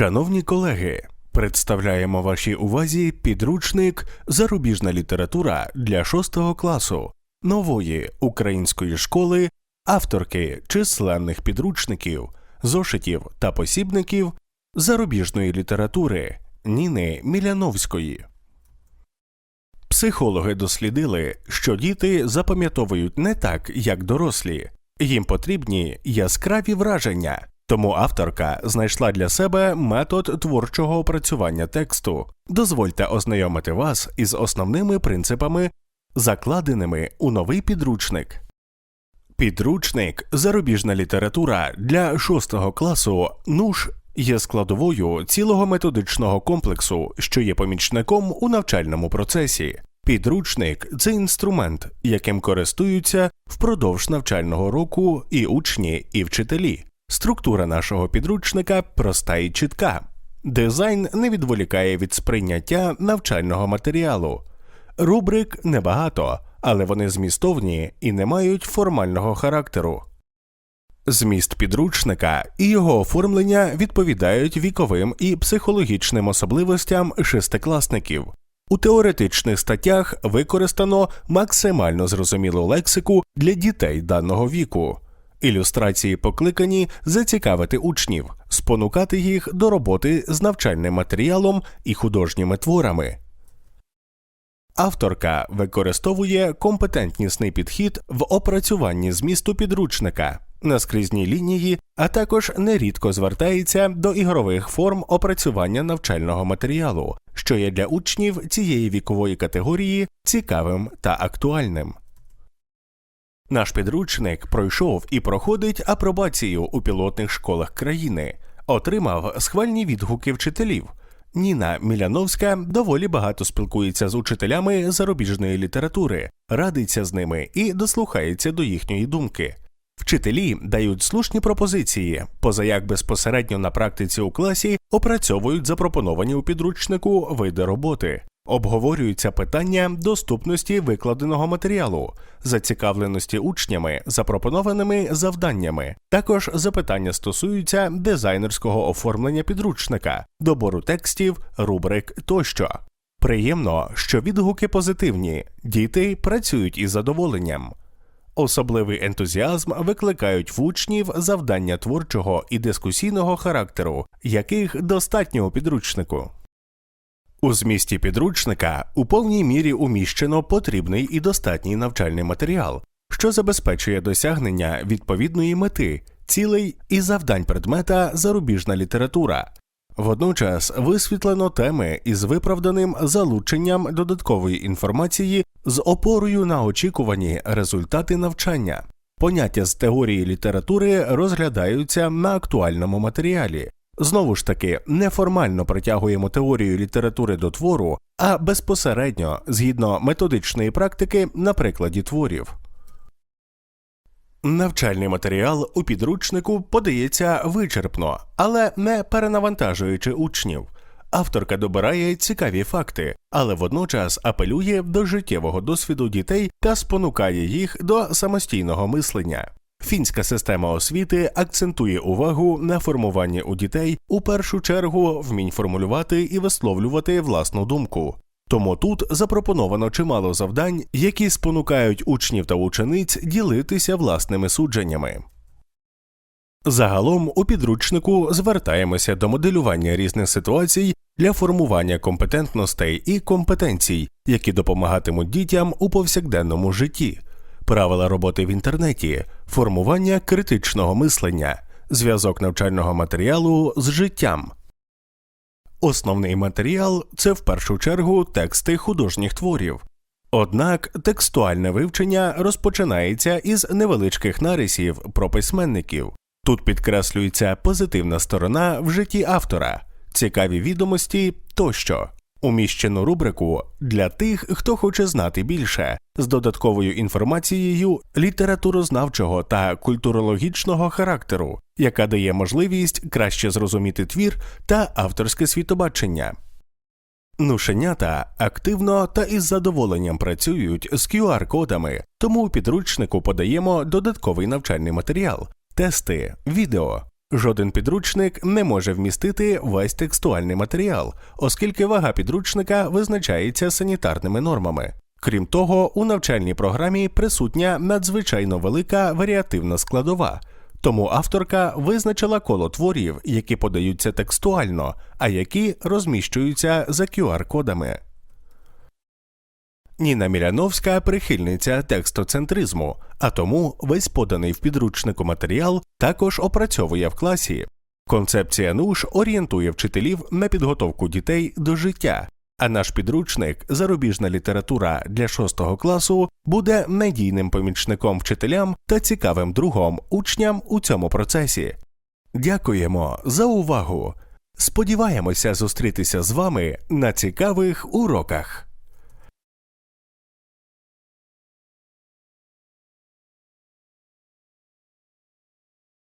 Шановні колеги, представляємо вашій увазі підручник Зарубіжна література для 6 класу нової української школи, авторки численних підручників, зошитів та посібників зарубіжної літератури Ніни Міляновської. Психологи дослідили, що діти запам'ятовують не так, як дорослі. Їм потрібні яскраві враження. Тому авторка знайшла для себе метод творчого опрацювання тексту. Дозвольте ознайомити вас із основними принципами, закладеними у новий підручник. Підручник Зарубіжна література для 6 класу НУШ є складовою цілого методичного комплексу, що є помічником у навчальному процесі. Підручник це інструмент, яким користуються впродовж навчального року і учні, і вчителі. Структура нашого підручника проста і чітка. Дизайн не відволікає від сприйняття навчального матеріалу. Рубрик небагато, але вони змістовні і не мають формального характеру. Зміст підручника і його оформлення відповідають віковим і психологічним особливостям шестикласників. У теоретичних статтях використано максимально зрозумілу лексику для дітей даного віку. Ілюстрації покликані зацікавити учнів, спонукати їх до роботи з навчальним матеріалом і художніми творами. Авторка використовує компетентнісний підхід в опрацюванні змісту підручника, наскрізні лінії, а також нерідко звертається до ігрових форм опрацювання навчального матеріалу, що є для учнів цієї вікової категорії цікавим та актуальним. Наш підручник пройшов і проходить апробацію у пілотних школах країни, отримав схвальні відгуки вчителів. Ніна Міляновська доволі багато спілкується з учителями зарубіжної літератури, радиться з ними і дослухається до їхньої думки. Вчителі дають слушні пропозиції, позаяк безпосередньо на практиці у класі опрацьовують запропоновані у підручнику види роботи. Обговорюються питання доступності викладеного матеріалу, зацікавленості учнями запропонованими завданнями. Також запитання стосуються дизайнерського оформлення підручника, добору текстів, рубрик тощо. Приємно, що відгуки позитивні, діти працюють із задоволенням. Особливий ентузіазм викликають в учнів завдання творчого і дискусійного характеру, яких достатньо у підручнику. У змісті підручника у повній мірі уміщено потрібний і достатній навчальний матеріал, що забезпечує досягнення відповідної мети, цілей і завдань предмета зарубіжна література. Водночас висвітлено теми із виправданим залученням додаткової інформації з опорою на очікувані результати навчання. Поняття з теорії літератури розглядаються на актуальному матеріалі. Знову ж таки, неформально притягуємо теорію літератури до твору, а безпосередньо згідно методичної практики на прикладі творів. Навчальний матеріал у підручнику подається вичерпно, але не перенавантажуючи учнів. Авторка добирає цікаві факти, але водночас апелює до життєвого досвіду дітей та спонукає їх до самостійного мислення. Фінська система освіти акцентує увагу на формуванні у дітей у першу чергу вмінь формулювати і висловлювати власну думку. Тому тут запропоновано чимало завдань, які спонукають учнів та учениць ділитися власними судженнями. Загалом у підручнику звертаємося до моделювання різних ситуацій для формування компетентностей і компетенцій, які допомагатимуть дітям у повсякденному житті, правила роботи в інтернеті, формування критичного мислення, зв'язок навчального матеріалу з життям. Основний матеріал це в першу чергу тексти художніх творів. Однак текстуальне вивчення розпочинається із невеличких нарисів про письменників. Тут підкреслюється позитивна сторона в житті автора, цікаві відомості тощо. Уміщену рубрику для тих, хто хоче знати більше, з додатковою інформацією літературознавчого та культурологічного характеру, яка дає можливість краще зрозуміти твір та авторське світобачення. Нушенята активно та із задоволенням працюють з QR-кодами, тому у підручнику подаємо додатковий навчальний матеріал, тести, відео. Жоден підручник не може вмістити весь текстуальний матеріал, оскільки вага підручника визначається санітарними нормами. Крім того, у навчальній програмі присутня надзвичайно велика варіативна складова, тому авторка визначила коло творів, які подаються текстуально, а які розміщуються за QR-кодами. Ніна Міляновська прихильниця текстоцентризму, а тому весь поданий в підручнику матеріал також опрацьовує в класі. Концепція НУШ орієнтує вчителів на підготовку дітей до життя, а наш підручник Зарубіжна література для 6 класу буде надійним помічником вчителям та цікавим другом учням у цьому процесі. Дякуємо за увагу! Сподіваємося зустрітися з вами на цікавих уроках.